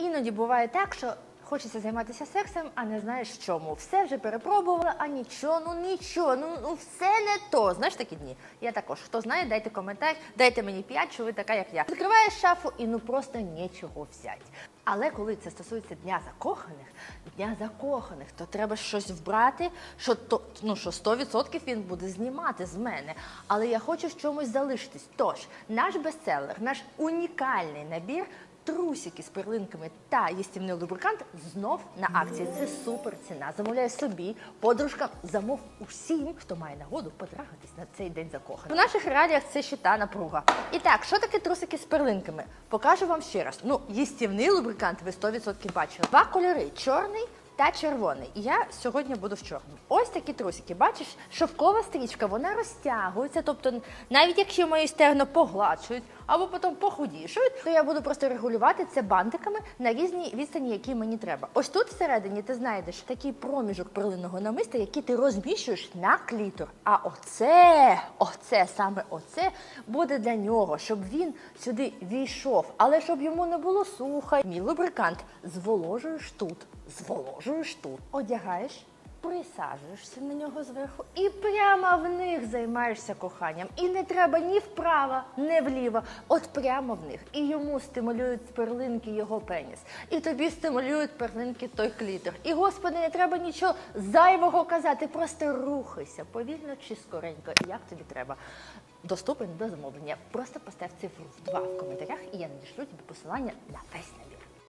Іноді буває так, що хочеться займатися сексом, а не знаєш чому. Все вже перепробувала, а нічого, ну нічого, ну, ну все не то. Знаєш такі дні? Я також. Хто знає, дайте коментар, дайте мені п'ять, що ви така, як я. Відкриваєш шафу і ну просто нічого взяти. Але коли це стосується дня закоханих, дня закоханих, то треба щось вбрати, що то ну що 100% він буде знімати з мене. Але я хочу в чомусь залишитись. Тож наш бестселер, наш унікальний набір. Трусики з перлинками та їстівний лубрикант знов на акції. Це супер ціна. Замовляй собі, подружкам, замов усім, хто має нагоду потрахатись на цей день закоханих. У наших реаліях це ще та напруга. І так, що таке трусики з перлинками? Покажу вам ще раз. Ну, їстівний лубрикант ви 100% бачили. Два кольори чорний. Та червоний. І я сьогодні буду в чорному. Ось такі трусики. Бачиш, шовкова стрічка, вона розтягується. Тобто, навіть якщо мої стегна погладшують або потім похудішують, то я буду просто регулювати це бантиками на різній відстані, які мені треба. Ось тут всередині ти знайдеш такий проміжок перлинного намиста, який ти розміщуєш на клітор. А оце, оце, саме оце буде для нього, щоб він сюди війшов, але щоб йому не було сухо. Мій лубрикант зволожуєш тут, зволожуєш тут, одягаєш. Присаджуєшся на нього зверху і прямо в них займаєшся коханням. І не треба ні вправо, ні вліво. От прямо в них. І йому стимулюють перлинки його пеніс. І тобі стимулюють перлинки той клітор. І господи, не треба нічого зайвого казати. Просто рухайся повільно чи скоренько, як тобі треба. Доступен до замовлення. Просто постав цифру в два в коментарях, і я надішлю тобі посилання на весь набір.